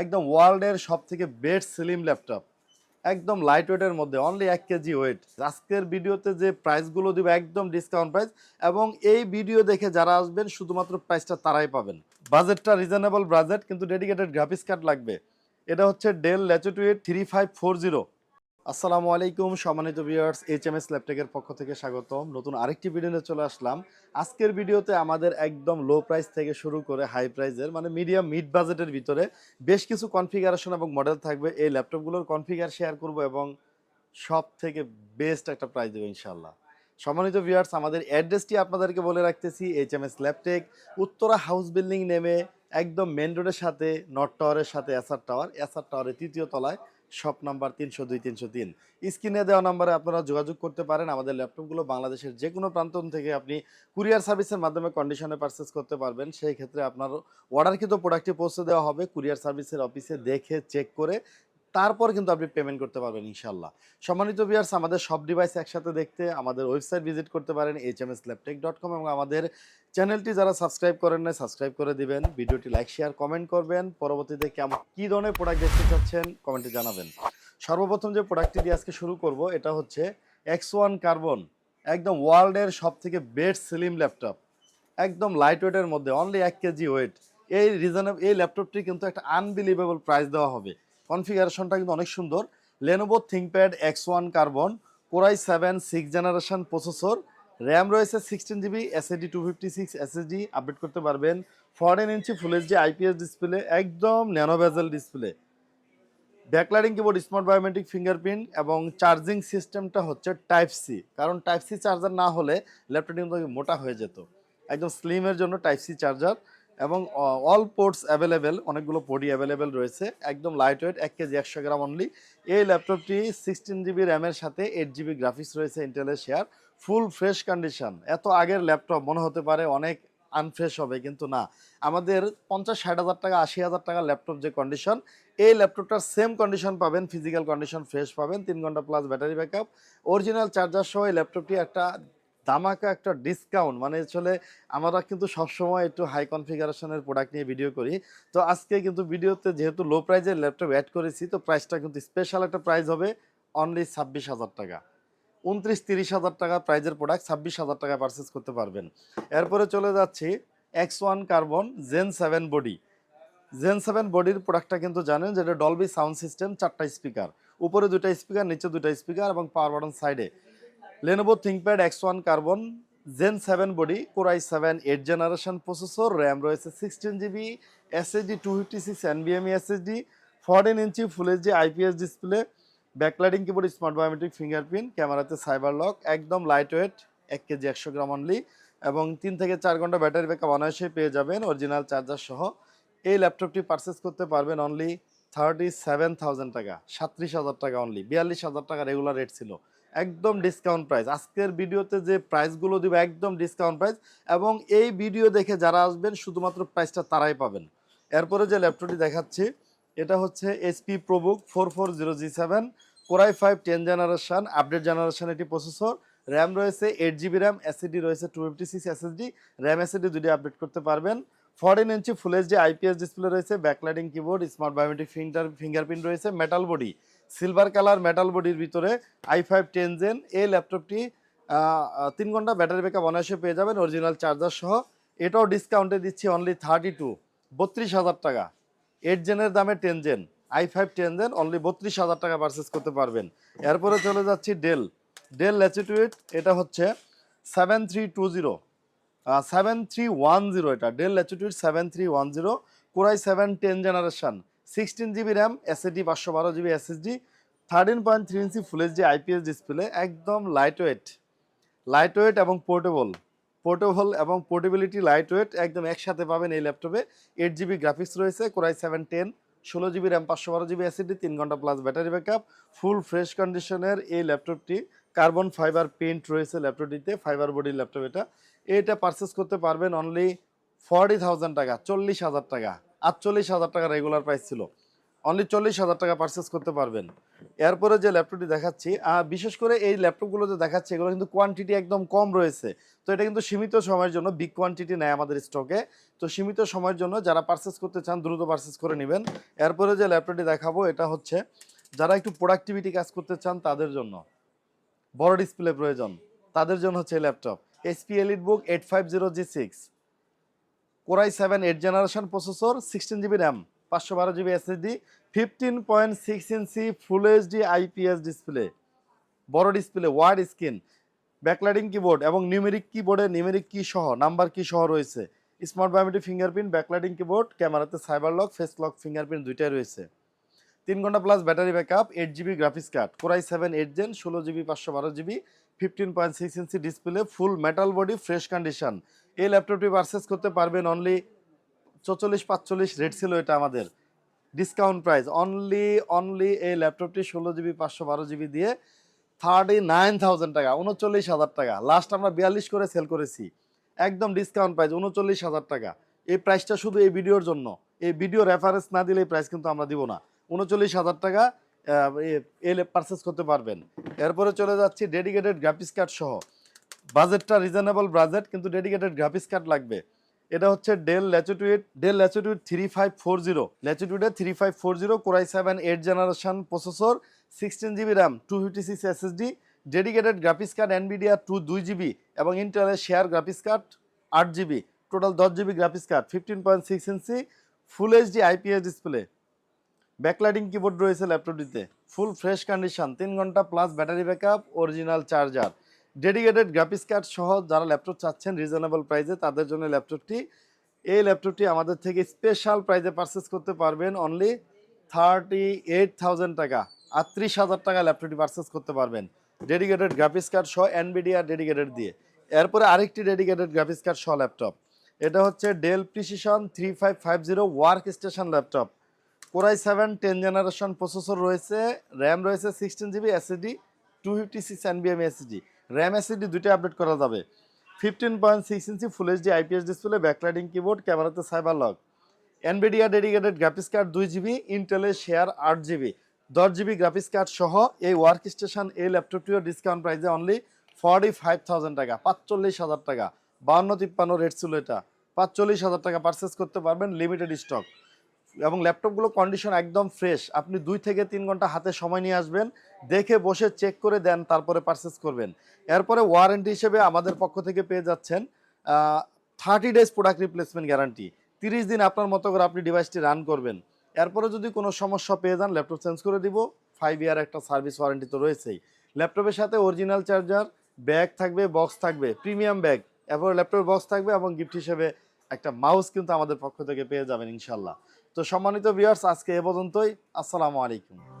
একদম ওয়ার্ল্ডের সব থেকে বেস্ট স্লিম ল্যাপটপ একদম লাইট ওয়েটের মধ্যে অনলি এক কেজি ওয়েট আজকের ভিডিওতে যে প্রাইসগুলো দিব, একদম ডিসকাউন্ট প্রাইস এবং এই ভিডিও দেখে যারা আসবেন, শুধুমাত্র প্রাইসটা তারাই পাবেন। বাজেটটা রিজনেবল বাজেট কিন্তু ডেডিকেটেড গ্রাফিক্স কার্ড লাগবে। এটা হচ্ছে Dell latitude three five four zero আসসালামু আলাইকুম, সম্মানিত ভিউয়ার্স এইচ এম এস ল্যাপটেকের পক্ষ থেকে স্বাগতম। নতুন আরেকটি ভিডিও নিয়ে চলে আসলাম। আজকের ভিডিওতে আমাদের একদম লো প্রাইস থেকে শুরু করে হাই প্রাইসের মানে মিডিয়াম মিড বাজেটের ভিতরে বেশ কিছু কনফিগারেশন এবং মডেল থাকবে। এই ল্যাপটপগুলোর কনফিগার শেয়ার করব এবং সব থেকে বেস্ট একটা প্রাইস দেবো ইনশাল্লাহ সম্মানিত ভিউয়ার্স আমাদের অ্যাড্রেসটি আপনাদেরকে বলে রাখতেছি H M S Laptech Uttara house building নেমে একদম মেন রোডের সাথে নর্থ টাওয়ারের সাথে এসআর টাওয়ার এসআর টাওয়ারের তৃতীয় তলায় শপ নাম্বার তিনশো দুই, তিনশো তিন। স্ক্রিনে দেওয়া নাম্বারে আপনারা যোগাযোগ করতে পারেন। আমাদের ল্যাপটপগুলো বাংলাদেশের যে কোনো প্রান্ত থেকে আপনি কুরিয়ার সার্ভিসের মাধ্যমে কন্ডিশনে পারচেস করতে পারবেন। সেই ক্ষেত্রে আপনার অর্ডারকৃত প্রোডাক্টটি পৌঁছে দেওয়া হবে। কুরিয়ার সার্ভিসের অফিসে দেখে চেক করে তারপর কিন্তু আপনি পেমেন্ট করতে পারবেন ইনশাল্লাহ সম্মানিত ভিয়ার্স আমাদের সব ডিভাইস একসাথে দেখতে আমাদের ওয়েবসাইট ভিজিট করতে পারেন H M S Laptech dot com এবং আমাদের চ্যানেলটি যারা সাবস্ক্রাইব করেন না সাবস্ক্রাইব করে দিবেন। ভিডিওটি লাইক শেয়ার কমেন্ট করবেন। পরবর্তীতে কেমন, কী ধরনের প্রোডাক্ট দেখতে চাচ্ছেন কমেন্টে জানাবেন। সর্বপ্রথম যে প্রোডাক্টটি দিয়ে আজকে শুরু করব, এটা হচ্ছে এক্স ওয়ান কার্বন একদম ওয়ার্ল্ডের সব থেকে বেস্ট স্লিম ল্যাপটপ একদম লাইট ওয়েটের মধ্যে অনলি এক কেজি ওয়েট এই রিজনেবল এই ল্যাপটপটি কিন্তু একটা আনবিলিভেবল প্রাইস দেওয়া হবে। কনফিগারেশনটা কিন্তু অনেক সুন্দর। Lenovo ThinkPad X one carbon core i seven six generation processor RAM রয়েছে sixteen GB SSD two fifty six SSD update করতে পারবেন। Fourteen inch full HD IPS display একদম nano bezel display backlighting keyboard smart biometric fingerprint এবং charging সিস্টেমটা হচ্ছে type C কারণ type C charger না হলে ল্যাপটপটি কিন্তু মোটা হয়ে যেত। একদম স্লিমের জন্য টাইপ সি চার্জার এবং অল পোর্টস অ্যাভেলেবেল অনেকগুলো পোর্টই অ্যাভেলেবেল রয়েছে। একদম লাইট ওয়েট এক কেজি একশো গ্রাম অনলি এই ল্যাপটপটি সিক্সটিন জিবি র্যামের সাথে এইট জিবি গ্রাফিক্স রয়েছে ইন্টেলের শেয়ার ফুল ফ্রেশ কন্ডিশন এত আগের ল্যাপটপ মনে হতে পারে অনেক আনফ্রেশ হবে, কিন্তু না। আমাদের পঞ্চাশ, ষাট হাজার টাকা, আশি হাজার টাকা ল্যাপটপ যে কন্ডিশন এই ল্যাপটপটার সেম কন্ডিশন পাবেন ফিজিক্যাল কন্ডিশন ফ্রেশ পাবেন, তিন ঘণ্টা plus battery backup original charger সহ এই ল্যাপটপটি একটা দামাকা একটা ডিসকাউন্ট মানে আসলে আমরা কিন্তু সবসময় একটু হাই কনফিগারেশনের প্রোডাক্ট নিয়ে ভিডিও করি। তো আজকে কিন্তু ভিডিওতে যেহেতু লো প্রাইজের ল্যাপটপ অ্যাড করেছি, তো প্রাইসটা কিন্তু স্পেশাল একটা প্রাইস হবে অনলি ছাব্বিশ হাজার টাকা। উনত্রিশ, তিরিশ হাজার টাকা প্রাইজের প্রোডাক্ট ছাব্বিশ হাজার টাকা পারচেস করতে পারবেন। এরপরে চলে যাচ্ছি X one carbon gen seven body gen seven বডির প্রোডাক্টটা কিন্তু জানেন যেটা ডলবি সাউন্ড সিস্টেম চারটা স্পিকার উপরে দুটা স্পিকার নিচে দুটা স্পিকার এবং পাওয়ার বাটন সাইডে Lenovo ThinkPad X one carbon gen seven body core i seven eight generation processor RAM রয়েছে sixteen GB SSD two fifty six এনবিএমই SSD fourteen inch full HD IPS display backlighting keyboard smart biometric fingerprint ক্যামেরাতে cyber lock একদম light weight এক KG একশো gram only এবং তিন থেকে চার ঘণ্টা ব্যাটারি ব্যাকআপ অনায়াসে পেয়ে যাবেন অরিজিনাল চার্জার সহ। এই ল্যাপটপটি পারচেস করতে পারবেন অনলি থার্টি সেভেন থাউজেন্ড টাকা, সাত্রিশ হাজার টাকা অনলি বিয়াল্লিশ হাজার টাকা রেগুলার রেট ছিল। একদম ডিসকাউন্ট প্রাইস আজকের ভিডিওতে যে প্রাইসগুলো দিব, একদম ডিসকাউন্ট প্রাইস এবং এই ভিডিও দেখে যারা আসবেন, শুধুমাত্র প্রাইসটা তারাই পাবেন। এরপরে যে ল্যাপটপটি দেখাচ্ছি, এটা হচ্ছে SP ProBook four four zero G seven core i five ten generation update generation এটি প্রসেসর র্যাম রয়েছে এইট জিবি র্যাম এসএডি রয়েছে two fifty six SSD RAM SSD দুটি আপডেট করতে পারবেন। Fourteen inch full HD IPS display রয়েছে backlighting keyboard smart biometric finger fingerprint রয়েছে metal body silver colour metal বডির ভিতরে আই ফাইভ টেন জেন এই ল্যাপটপটি তিন ঘণ্টা ব্যাটারি ব্যাকআপ অনায়াসে পেয়ে যাবেন অরিজিনাল চার্জার সহ। এটাও ডিসকাউন্টে দিচ্ছি অনলি থার্টি টু বত্রিশ হাজার টাকা। এইট জেনের দামে ten gen I five ten gen only বত্রিশ হাজার টাকা পারচেস করতে পারবেন। এরপরে চলে যাচ্ছি ডেল ডেল ল্যাচিটুইট এটা হচ্ছে seven three two zero seven three one zero এটা। Dell Latitude seven three one zero core i seven ten generation sixteen GB RAM SSD পাঁচশো বারো GB SSD thirteen point three inch full HD IPS display একদম light weight light weight এবং portable portable এবং portability light weight একদম একসাথে পাবেন এই ল্যাপটপে এইট জিবি গ্রাফিক্স রয়েছে কোরাই সেভেন টেন ষোলো জিবি র্যাম পাঁচশো বারো জিবি এসএডি তিন ঘণ্টা plus battery backup full fresh কন্ডিশনের এই ল্যাপটপটি কার্বন ফাইবার পেন্ট রয়েছে ল্যাপটপটিতে ফাইবার বডির ল্যাপটপ এটা। এটা পারচেস করতে পারবেন অনলি ফর্টি থাউজেন্ড টাকা, চল্লিশ হাজার টাকা। আটচল্লিশ হাজার টাকা রেগুলার প্রাইস ছিল। অনলি চল্লিশ হাজার টাকা পারচেস করতে পারবেন। এরপরে যে ল্যাপটপটি দেখাচ্ছি বিশেষ করে এই ল্যাপটপগুলো যে দেখাচ্ছি, এগুলো কিন্তু কোয়ান্টিটি একদম কম রয়েছে। তো এটা কিন্তু সীমিত সময়ের জন্য বিগ কোয়ান্টিটি নেয় আমাদের স্টকে তো সীমিত সময়ের জন্য যারা পারচেস করতে চান, দ্রুত পারচেস করে নেবেন। এরপরে যে ল্যাপটপটি দেখাবো, এটা হচ্ছে যারা একটু প্রোডাক্টিভিটি কাজ করতে চান, তাদের জন্য। বড় ডিসপ্লে প্রয়োজন। তাদের জন্য হচ্ছে laptop SP EliteBook eight five zero G six core i seven eight generation processor sixteen GB RAM পাঁচশো বারো GB SSD fifteen point six inch full HD IPS display বড় display wide screen backlighting keyboard এবং numeric কিবোর্ডে numeric key সহ number key সহ রয়েছে। Smart biometric fingerprint backlighting keyboard ক্যামেরাতে cyber lock face lock fingerprint দুইটাই রয়েছে। তিন ঘণ্টা plus battery backup eight GB graphics card core i seven eight gen ষোলো জিবি পাঁচশো বারো GB fifteen point six inch display full metal body fresh condition এই ল্যাপটপটি পারচেস করতে পারবেন অনলি চৌচল্লিশ, পাঁচচল্লিশ রেট ছিল এটা আমাদের। ডিসকাউন্ট প্রাইস অনলি অনলি এই ল্যাপটপটি ষোলো জিবি পাঁচশো বারো জিবি দিয়ে থার্টি নাইন থাউজেন্ড টাকা, উনচল্লিশ হাজার টাকা। লাস্ট আমরা বিয়াল্লিশ করে সেল করেছি। একদম ডিসকাউন্ট প্রাইস উনচল্লিশ হাজার টাকা। এই প্রাইসটা শুধু এই ভিডিওর জন্য। এই ভিডিও রেফারেন্স না দিলে এই প্রাইস কিন্তু আমরা দিব না। উনচল্লিশ হাজার টাকা এ পারচেস করতে পারবেন। এরপরে চলে যাচ্ছি ডেডিকেটেড গ্রাফিক্স কার্ড সহ। বাজেটটা রিজনেবল বাজেট কিন্তু ডেডিকেটেড গ্রাফিক্স কার্ড লাগবে। এটা হচ্ছে Dell Latitude Dell Latitude three five four zero ল্যাচিটিউডে three five four zero core i seven eight generation processor sixteen GB RAM two fifty six SSD dedicated graphics card NVIDIA two দুই GB এবং ইন্টেলের share graphics card আট GB total দশ GB graphics card fifteen point six inch full HD IPS display backlighting keyboard রয়েছে ল্যাপটপটিতে full fresh condition তিন ঘণ্টা plus battery backup original charger dedicated graphics card সহ যারা ল্যাপটপ চাচ্ছেন রিজনেবল প্রাইসে, তাদের জন্য ল্যাপটপটি। এই ল্যাপটপটি আমাদের থেকে স্পেশাল প্রাইসে পারচেস করতে পারবেন অনলি থার্টি এইট থাউজেন্ড টাকা। আটত্রিশ হাজার টাকা ল্যাপটপটি পারচেস করতে পারবেন। ডেডিকেটেড গ্রাফিক্স কার্ড সহ এনবিডিআর ডেডিকেটেড দিয়ে। এরপরে আরেকটি ডেডিকেটেড গ্রাফিক্স কার্ড সহ ল্যাপটপ। এটা হচ্ছে Dell Precision three five five zero work station laptop. Core i seven ten generation processor রয়েছে র্যাম রয়েছে sixteen GB SSD two fifty six এনবিএম SSD RAM SSD দুটোই আপডেট করা যাবে। Fifteen point six inch full HD IPS display backlighting keyboard ক্যামেরাতে cyber lock NVIDIA dedicated graphics card দুই GB ইন্টেলের share আট GB দশ জিবি গ্রাফিক্স কার্ড সহ এই ওয়ার্ক স্টেশন এই ল্যাপটপটিও ডিসকাউন্ট প্রাইসে অনলি ফর্টি ফাইভ থাউজেন্ড টাকা, পাঁচচল্লিশ হাজার টাকা। বাউন্ন তিপ্পান্ন রেট ছিল এটা। পাঁচচল্লিশ হাজার টাকা পারচেস করতে পারবেন লিমিটেড স্টক এবং ল্যাপটপগুলো কন্ডিশন একদম ফ্রেশ আপনি দুই থেকে তিন ঘণ্টা হাতে সময় নিয়ে আসবেন, দেখে বসে চেক করে দেন, তারপরে পারচেস করবেন। এরপরে ওয়ারেন্টি হিসেবে আমাদের পক্ষ থেকে পেয়ে যাচ্ছেন thirty days product replacement guarantee তিরিশ দিন আপনার মতো করে আপনি ডিভাইসটি রান করবেন। এরপরে যদি কোনো সমস্যা পেয়ে যান, ল্যাপটপ চেঞ্জ করে দিব। ফাইভ ইয়ার একটা সার্ভিস ওয়ারেন্টি তো রয়েছেই। ল্যাপটপের সাথে অরিজিনাল চার্জার ব্যাগ থাকবে বক্স থাকবে প্রিমিয়াম ব্যাগ এরপরে ল্যাপটপের বক্স থাকবে এবং গিফট হিসেবে একটা মাউস কিন্তু আমাদের পক্ষ থেকে পেয়ে যাবেন, ইনশাল্লাহ। তো সম্মানিত ভিউয়ার্স আজকে এ পর্যন্তই। আসসালামু আলাইকুম।